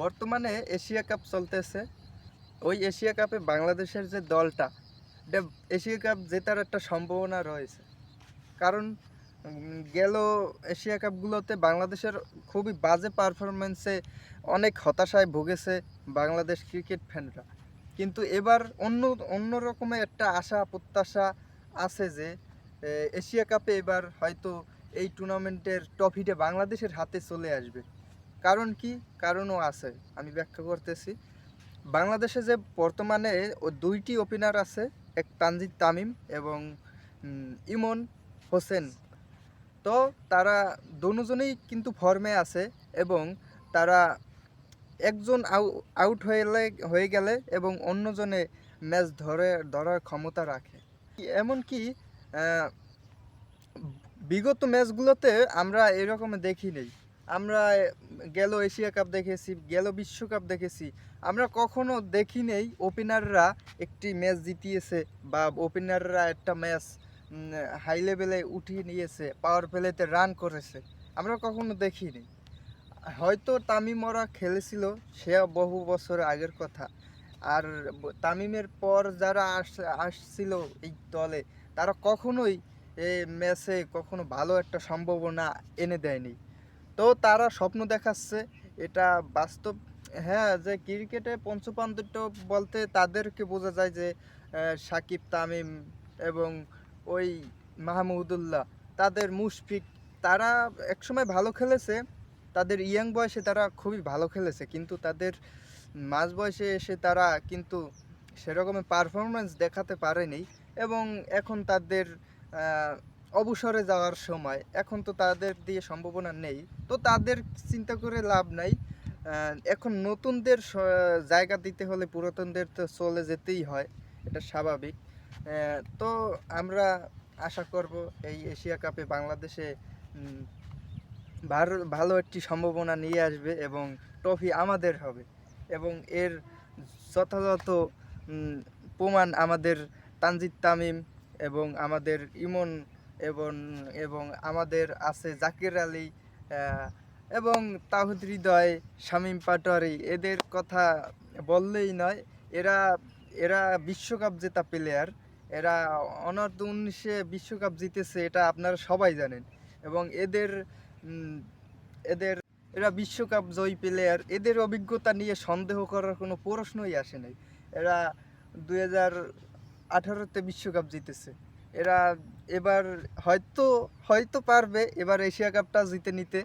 বর্তমানে Asia cup চলতেছে। ওই এশিয়া কাপে বাংলাদেশের যে দলটা, এটা এশিয়া কাপ জেতার একটা সম্ভাবনা রয়েছে। কারণ গেল এশিয়া কাপগুলোতে বাংলাদেশের খুবই বাজে পারফরমেন্সে অনেক হতাশায় ভুগেছে বাংলাদেশ ক্রিকেট ফ্যানরা কিন্তু এবার অন্য অন্য রকমের একটা আশা, প্রত্যাশা আছে যে এশিয়া কাপে এবার হয়তো এই টুর্নামেন্টের ট্রফিটা বাংলাদেশের হাতে চলে আসবে। কারণ কি? কারণও আছে, আমি ব্যাখ্যা করতেছি। বাংলাদেশে যে বর্তমানে দুইটি ওপেনার আছে, এক তানজিদ তামিম এবং ইমন হোসেন। তো তারা দুজনেই কিন্তু ফর্মে আছে এবং তারা একজন আউট হয়ে হয়ে গেলে এবং অন্যজনে ম্যাচ ধরে, ধরার ক্ষমতা রাখে। এমনকি বিগত ম্যাচগুলোতে আমরা এরকম দেখি নেই আমরা গেল এশিয়া কাপ দেখেছি, গেল বিশ্বকাপ দেখেছি। আমরা কখনো দেখি নেই ওপেনাররা একটি ম্যাচ জিতিয়েছে বা ওপেনাররা একটা ম্যাচ হাই লেভেলে উঠিয়ে নিয়েছে পাওয়ার প্লেতে রান করেছে। আমরা কখনো দেখিনি। হয়তো তামিমরা খেলেছিল সে বহু বছর আগের কথা। আর তামিমের পর যারা আস, আসছিল এই দলে, তারা কখনোই এই ম্যাচে কখনো ভালো একটা সম্ভাবনা এনে দেয়নি। তো তারা স্বপ্ন দেখাচ্ছে, এটা বাস্তব হ্যাঁ যে ক্রিকেটে পঞ্চপান্তত্ব বলতে তাদেরকে বোঝা যায় যে সাকিব তামিম এবং ওই মাহমুদুল্লাহ তাদের মুশফিক, তারা একসময় ভালো খেলেছে, তাদের ইয়াং বয়সে তারা খুবই ভালো খেলেছে, কিন্তু তাদের মাঝ বয়সে এসে তারা কিন্তু সেরকমের পারফরমেন্স দেখাতে পারেনি এবং এখন তাদের অবসরে যাওয়ার সময়, এখন তো তাদের দিয়ে সম্ভাবনা নেই। তো তাদের চিন্তা করে লাভ নাই। এখন নতুনদের জায়গা দিতে হলে পুরাতনদের তো চলে যেতেই হয়, এটা স্বাভাবিক। তো আমরা আশা করব এই এশিয়া কাপে বাংলাদেশে ভালো- ভালো একটি সম্ভাবনা নিয়ে আসবে এবং ট্রফি আমাদের হবে এবং এর যথাযথ প্রমাণ আমাদের তানজিদ তামিম এবং আমাদের ইমন এবং এবং আমাদের আছে জাকির আলী এবং তাহিদ হৃদয়, শামীম পাটোয়ারি। এদের কথা বললেই নয়, এরা এরা বিশ্বকাপ জেতা প্লেয়ার এরা অনর্থ উনিশে বিশ্বকাপ জিতেছে, এটা আপনারা সবাই জানেন। এবং এদের এদের, এরা বিশ্বকাপ জয়ী প্লেয়ার এদের অভিজ্ঞতা নিয়ে সন্দেহ করার কোনো প্রশ্নই আসে নাই। এরা দুই হাজার আঠারোতে বিশ্বকাপ জিতেছে। এরা এবার হয়তো হয়তো পারবে এবার এশিয়া কাপটা জিতে নিতে।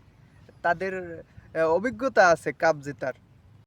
তাদের অভিজ্ঞতা আছে কাপ জেতার।